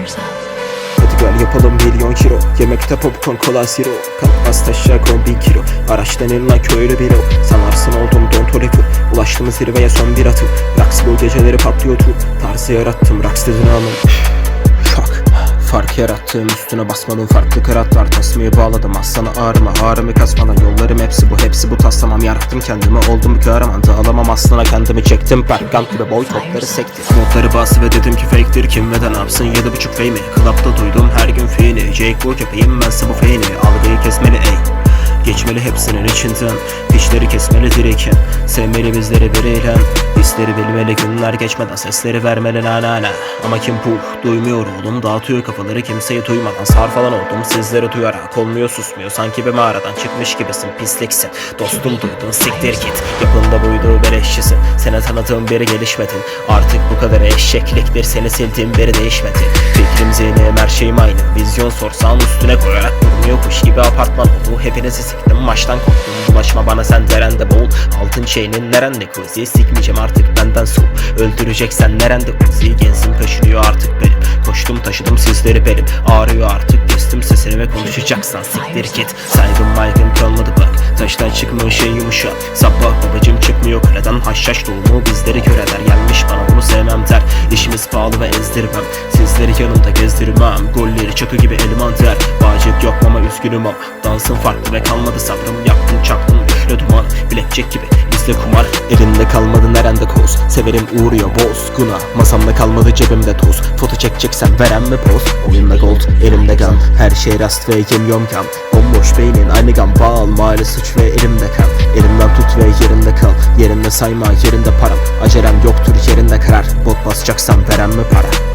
yourself Hadi gel yapalım milyon kilo. Yemekte popcorn kola siro Kalkmaz taşa kombin kilo. Araçtan inla köylü bir o Sanarsın oldum don tolefo Ulaştım zirveye son bir atı. Raks bu geceleri patlıyor tur Tarzı yarattım raks dedin anım yarattığım üstüne basmadım farklı kıratlar. Tasmayı bağladım aslana ağrıma Ağrımı kasmadan yollarım hepsi bu hepsi bu. Taslamam Yarattım kendimi oldum bir kahraman. Dağılamam aslına kendimi çektim. Berkant gibi boy topları sekti Modları bastı ve dedim ki fake'tir kim ve de ne yapsın? Yedi buçuk fame. Klapta duydum her gün fiini Jake bu köpeğim bense bu feyni Algıyı kesmeli ey Geçmeli hepsinin içinden. Dişleri kesmeli direken. Sevmeli bizleri biriyle Hisleri bilmeli günler geçmeden Sesleri vermeli na na Ama kim bu duymuyor oğlum? Dağıtıyor kafaları kimseyi duymadan. Sar falan oldum sizleri duyarak. Olmuyor susmuyor. Sanki bir mağaradan çıkmış gibisin. Pisliksin. Dostum duydun siktir git. Yapında buydu beleşçisin Seni tanıdığım biri gelişmedin. Artık bu kadar eşekliktir. Seni sildiğim beri değişmedi şeyim aynı. Vizyon sorsan üstüne koyarak durmuyor Kuş gibi apartman oldu Hepinizi siktim baştan korktum. Bulaşma bana sen derende boğul. Altın şeyinin nerende kuzi? Sikmeyeceğim artık benden su. Öldüreceksen nerende kuzi? Genzim kaşınıyor artık benim. Koştum taşıdım sizleri benim. Ağrıyor artık kestim sesini ve konuşacaksan siktir git. Saygım maygım kalmadı bak. Taştan çıkma şey yumuşak. Sabah babacım çıkmıyor kaleden Haşhaş doğumu bizleri kör eder Gelmiş bana bunu sevmem der. İşimiz pahalı ve ezdirmem Sizleri yanımda gezdirmem. Golleri çakı gibi elman der. Bağcık yok ama üzgünüm ama Dansın farklı ve kalmadı sabrım Yaktım çaktım üfle duman. Bilekçek gibi bizde kumar. Elimde kalmadı nerende koz? Severim uğruyor bozguna Masamda kalmadı cebimde toz. Foto çekeceksen veren mi poz? Oyunda gold elimde gam. Her şey rast ve yemiyorum gam. Bomboş beynin aynı gam. Bağal mali suç ve elimde kal Elimden tut ve yerinde kal. Yerinde sayma yerinde param. Acelem yoktur yerinde karar. Bot basacaksan veren mi para